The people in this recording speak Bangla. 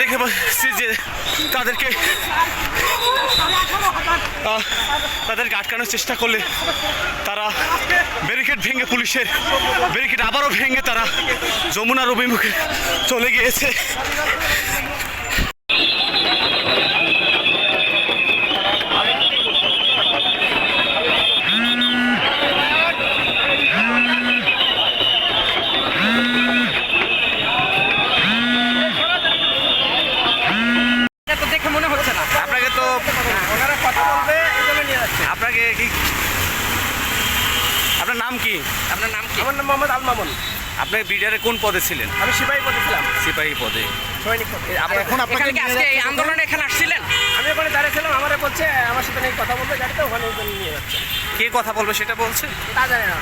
দেখতে পাচ্ছি যে তাদেরকে তাদেরকে আটকানোর চেষ্টা করলে তারা ব্যারিকেড ভেঙে পুলিশের ব্যারিকেড আবারও ভেঙে তারা যমুনার অভিমুখে চলে গিয়েছে এটা তো দেখে মনে হচ্ছে না আপনাকে তো ওনারা কথা বলবে এই জন্য নিয়ে যাচ্ছে। আপনাকে কি আপনার নাম কি? আপনার নাম কি? আমার নাম মোহাম্মদ আল মামুন। আপনি বিডারে কোন পদে ছিলেন? আমি সিপাহী পদে ছিলাম। সিপাহী পদে। সৈনিক পদে। এখন আজকে এই আন্দোলনে এখানে আসছিলেন? আমি ওখানে দাঁড়িয়েছিলাম আমারে বলছে আমার সাথে নিয়ে কথা বলবে গাড়িতে ওখানে ওই জন্য নিয়ে যাচ্ছে। কে কথা বলবে সেটা বলছে? তা জানি না।